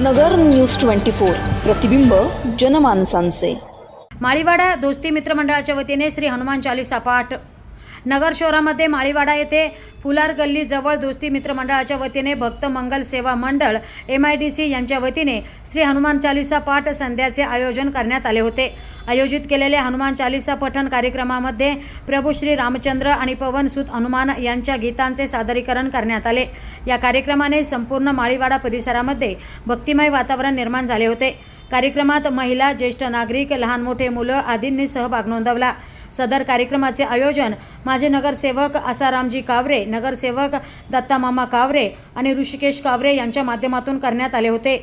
नगर news twenty four प्रतिबिंब जनमानसांचे. माळीवाडा दोस्ती मित्रमंडळाच्या वतीने श्री हनुमान चालीसा पाठ नगर शहरामध्ये माळीवाडा येथे फुलार गल्ली जवळ दोस्ती मित्रमंडळाच्या वतीने भक्त मंगल सेवा मंडळ एम आय डी सी यांच्या वतीने श्री हनुमान चालीसा पाठ संध्याचे आयोजन करण्यात आले होते. आयोजित केलेले हनुमान चालीसा पठण कार्यक्रमामध्ये प्रभू श्री रामचंद्र आणि पवनसुत हनुमान यांच्या गीतांचे सादरीकरण करण्यात आले. या कार्यक्रमाने संपूर्ण माळीवाडा परिसरामध्ये भक्तिमय वातावरण निर्माण झाले होते. कार्यक्रमात महिला ज्येष्ठ नागरिक लहान मोठे मुलं आदींनी सहभाग नोंदवला. सदर कार्यक्रमाचे आयोजन माझे नगरसेवक आसारामजी कावरे नगरसेवक दत्तामामा कावरे आणि ऋषिकेश कावरे यांच्या माध्यमातून करण्यात आले होते.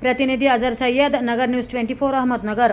प्रतिनिधी Azhar Sayyad Nagar news twenty four Ahmednagar.